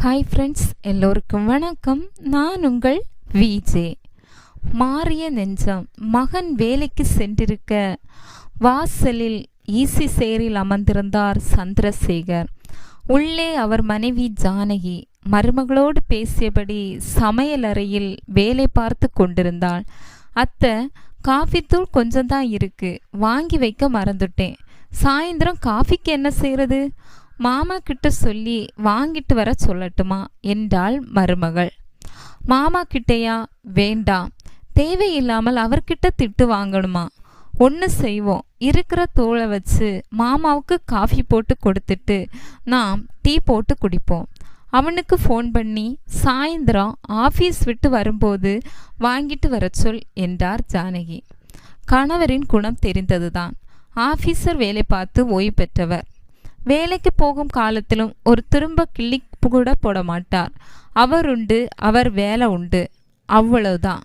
Hi friends எல்லோருக்கும் வணக்கம். நான் உங்கள் விஜே மாறிய நெஞ்சம் மகன் வேலைக்கு சென்றிருக்க வாசலில் ஈசி சேரில் அமர்ந்திருந்தார் சந்திரசேகர். உள்ளே அவர் மனைவி ஜானகி மருமகளோடு பேசியபடி சமையலறையில் வேலை பார்த்து கொண்டிருந்தாள். அத்தை காஃபி தூள் கொஞ்சம் தான் இருக்கு வாங்கி வைக்க மறந்துட்டேன். சாயந்தரம் காஃபிக்கு என்ன செய்யறது மாமா கிட்ட சொல்லி வாங்கிட்டு வர சொல்லட்டுமா? என்றாள் மருமகள். மாமா கிட்டையா வேண்டாம் தேவையில்லாமல் அவர்கிட்ட திட்டு வாங்கணுமா? ஒன்று செய்வோம். இருக்கிற தோலை வச்சு மாமாவுக்கு காஃபி போட்டு கொடுத்துட்டு நாம் டீ போட்டு குடிப்போம். அவனுக்கு ஃபோன் பண்ணி சாயந்தரம் ஆஃபீஸ் விட்டு வரும்போது வாங்கிட்டு வர சொல் என்றார் ஜானகி. கணவரின் குணம் தெரிந்ததுதான். ஆஃபீஸர் வேலை பார்த்து ஓய்வு பெற்றவர். வேலைக்கு போகும் காலத்திலும் ஒரு திரும்ப கிள்ளி கூட போட மாட்டார். அவர் உண்டு அவர் வேலை உண்டு. அவ்வளவுதான்.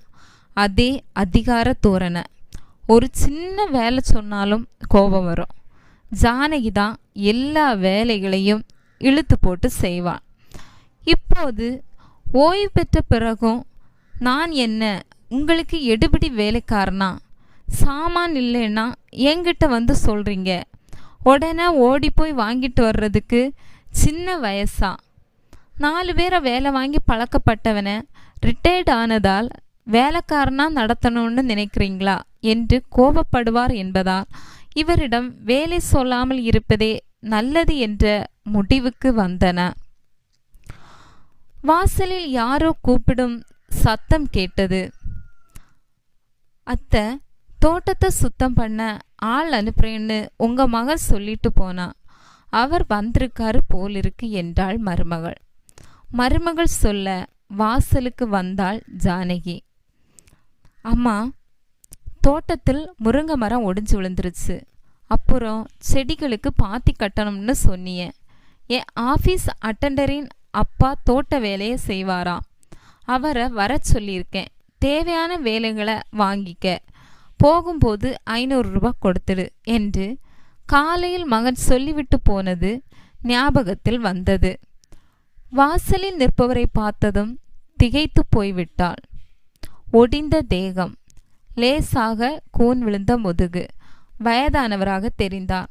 அதே அதிகார தோரணை. ஒரு சின்ன வேலை சொன்னாலும் கோபம் வரும். ஜானகி தான் எல்லா வேலைகளையும் இழுத்து போட்டு செய்வாள். இப்போது ஓய்வு பெற்ற பிறகும் நான் என்ன உங்களுக்கு எடுபிடி வேலைக்காரனா? சாமான் இல்லைன்னா என்கிட்ட வந்து சொல்கிறீங்க உடனே ஓடி போய் வாங்கிட்டு வர்றதுக்கு சின்ன வயசா. நாலு பேரை வேலை வாங்கி பழக்கப்பட்டவனை ரிட்டையர்ட் ஆனதால் வேலைக்காரனாக நடத்தணும்னு நினைக்கிறீங்களா என்று கோபப்படுவார் என்பதால் இவரிடம் வேலை சொல்லாமல் இருப்பதே நல்லது என்ற முடிவுக்கு வந்தன. வாசலில் யாரோ கூப்பிடும் சத்தம் கேட்டது. அத்தை தோட்டத்தை சுத்தம் பண்ண ஆள் அனுப்புறேன்னு உங்க மகள் சொல்லிட்டு போனா அவர் வந்திருக்காரு போல் இருக்கு என்றாள் மருமகள். மருமகள் சொல்ல வாசலுக்கு வந்தாள் ஜானகி. அம்மா தோட்டத்தில் முருங்கை மரம் ஒடிஞ்சு விழுந்துருச்சு. அப்புறம் செடிகளுக்கு பாத்தி கட்டணும்னு சொன்னிய. என் ஆஃபீஸ் அட்டண்டரின் அப்பா தோட்ட வேலையை செய்வாராம் அவரை வர சொல்லியிருக்கேன். தேவையான வேலைகளை வாங்கிக்க. போகும்போது ஐநூறு ரூபாய் கொடுத்துடு என்று காலையில் மகன் சொல்லிவிட்டு போனது ஞாபகத்தில் வந்தது. வாசலில் நிற்பவரை பார்த்ததும் திகைத்து போய்விட்டாள். ஒடிந்த தேகம் லேசாக கூன் விழுந்த முதுகு வயதானவராக தெரிந்தார்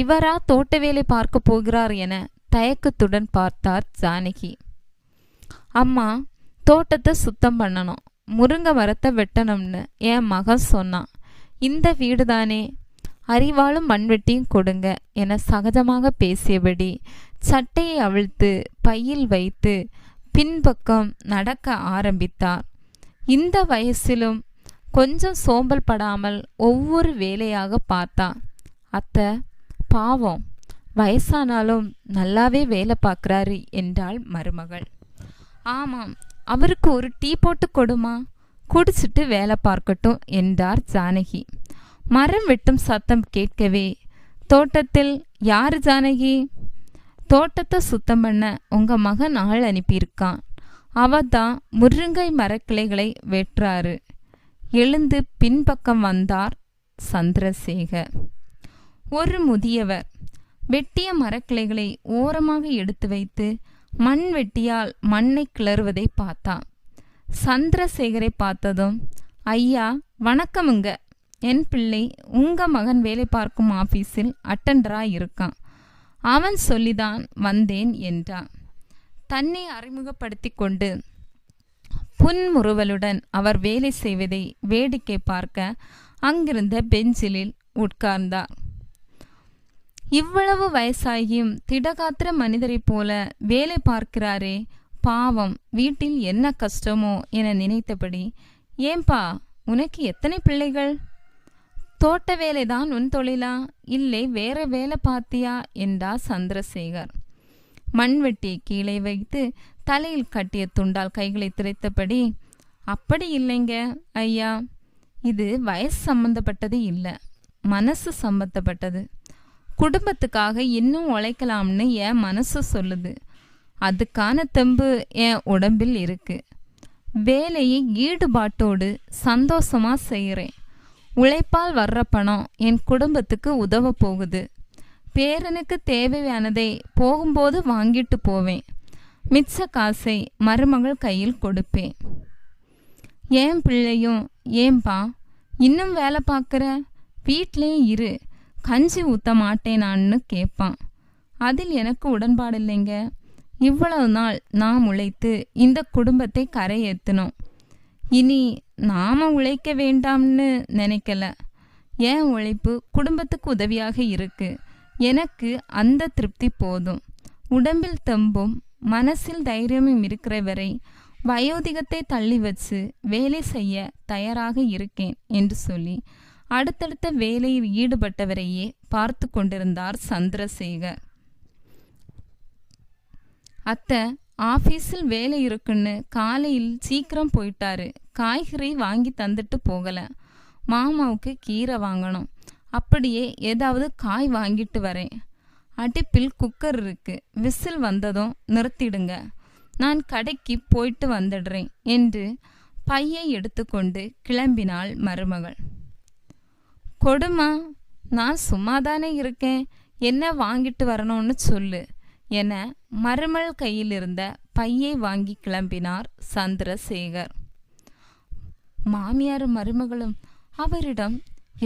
இவரா தோட்ட வேலை பார்க்க போகிறார் என தயக்கத்துடன் பார்த்தார் ஜானகி. அம்மா தோட்டத்தை சுத்தம் பண்ணணும். முருங்கை மரத்தை வெட்டணும்னு என் மகன் சொன்னான். இந்த வீடு தானே அறிவாலும் மண்வெட்டியும் கொடுங்க என சகஜமாக பேசியபடி சட்டையை அவிழ்த்து பையில் வைத்து பின்பக்கம் நடக்க ஆரம்பித்தார். இந்த வயசிலும் கொஞ்சம் சோம்பல் படாமல் ஒவ்வொரு வேலையாக பார்த்தா அத்தை பாவம் வயசானாலும் நல்லாவே வேலை பார்க்குறாரு என்றாள் மருமகள். ஆமாம் அவருக்கு ஒரு டீ போட்டு கொடுமா? குடிச்சிட்டு வேலை பார்க்கட்டும் என்றார் ஜானகி. மரம் வெட்டும் சத்தம் கேட்கவே தோட்டத்தில் யார் ஜானகி? தோட்டத்தை சுத்தம் பண்ண உங்க மகன் ஆள் அனுப்பியிருக்கான். அவ தான் முருங்கை மரக்கிளைகளை வெட்டுறாரு. எழுந்து பின்பக்கம் வந்தார் சந்திரசேகர். ஒரு முதியவர் வெட்டிய மரக்கிளைகளை ஓரமாக எடுத்து வைத்து மண் வெட்டியால் மண்ணை கிளறுவதை பார்த்தா. சந்திரசேகரை பார்த்ததும் ஐயா வணக்கமுங்க. என் பிள்ளை உங்க மகன் வேலை பார்க்கும் ஆபீஸில் அட்டண்டரா இருக்கான். அவன் சொல்லிதான் வந்தேன் என்றான். தன்னை அறிமுகப்படுத்தி கொண்டு புன்முறுவலுடன் அவர் வேலை செய்வதை வேடிக்கை பார்க்க அங்கிருந்த பெஞ்சிலில் உட்கார்ந்தார். இவ்வளவு வயசாகியும் திடகாத்திர மனிதரைப் போல வேலை பார்க்கிறாரே. பாவம் வீட்டில் என்ன கஷ்டமோ என நினைத்தபடி ஏன்பா உனக்கு எத்தனை பிள்ளைகள்? தோட்ட வேலைதான் உன் தொழிலா? இல்லை வேற வேலை பார்த்தியா? என்றார் சந்திரசேகர். மண்வெட்டியை கீழே வைத்து தலையில் கட்டிய துண்டால் கைகளை திரைத்தபடி அப்படி இல்லைங்க ஐயா. இது வயசு சம்பந்தப்பட்டது இல்லை. மனசு சம்பந்தப்பட்டது. குடும்பத்துக்காக இன்னும் உழைக்கலாம்னு என் மனசு சொல்லுது. அதுக்கான தெம்பு என் உடம்பில் இருக்கு. வேலையை ஈடுபாட்டோடு சந்தோஷமா செய்கிறேன் உழைப்பால் வர்ற பணம் என் குடும்பத்துக்கு உதவ போகுது. பேரனுக்கு தேவையானதை போகும்போது வாங்கிட்டு போவேன். மிச்ச காசை மருமகள் கையில் கொடுப்பேன். ஏன் பிள்ளையும் ஏன்பா இன்னும் வேலை பார்க்குற? வீட்டிலே இரு. கஞ்சி ஊற்ற மாட்டேனான்னு கேட்பான் அதில் எனக்கு உடன்பாடு இல்லைங்க இவ்வளவு நாள் நாம் உழைத்து இந்த குடும்பத்தை கரை கரையேற்றணும் இனி நாம உழைக்க வேண்டாம்னு நினைக்கல. என் உழைப்பு குடும்பத்துக்கு உதவியாக இருக்கு. எனக்கு அந்த திருப்தி போதும். உடம்பில் தெம்பும் மனசில் தைரியமும் இருக்கிற வரை வயோதிகத்தை தள்ளி வச்சு வேலை செய்ய தயாராக இருக்கேன் என்று சொல்லி அடுத்தடுத்த வேலையில் ஈடுபட்டவரையே பார்த்து கொண்டிருந்தார் சந்திரசேகர். அத்தை ஆஃபீஸில் வேலை இருக்குன்னு காலையில் சீக்கிரம் போயிட்டாரு. காய்கறி வாங்கி தந்துட்டு போகல. மாமாவுக்கு கீரை வாங்கணும். அப்படியே ஏதாவது காய் வாங்கிட்டு வரேன். அடுப்பில் குக்கர் இருக்கு. விசில் வந்ததும் நிறுத்திடுங்க. நான் கடைக்கு போயிட்டு வந்துடுறேன் என்று பையை எடுத்துக்கொண்டு கிளம்பினாள் மருமகள். கொடுமா நான் சும்மா தானே இருக்கேன். என்ன வாங்கிட்டு வரணும்னு சொல்லு என மருமல் கையில் இருந்த பையை வாங்கி கிளம்பினார் சந்திரசேகர். மாமியார் மருமகளும் அவரிடம்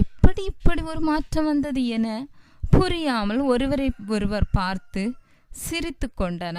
எப்படி இப்படி ஒரு மாற்றம் வந்தது என புரியாமல் ஒருவரை ஒருவர் பார்த்து சிரித்து கொண்டன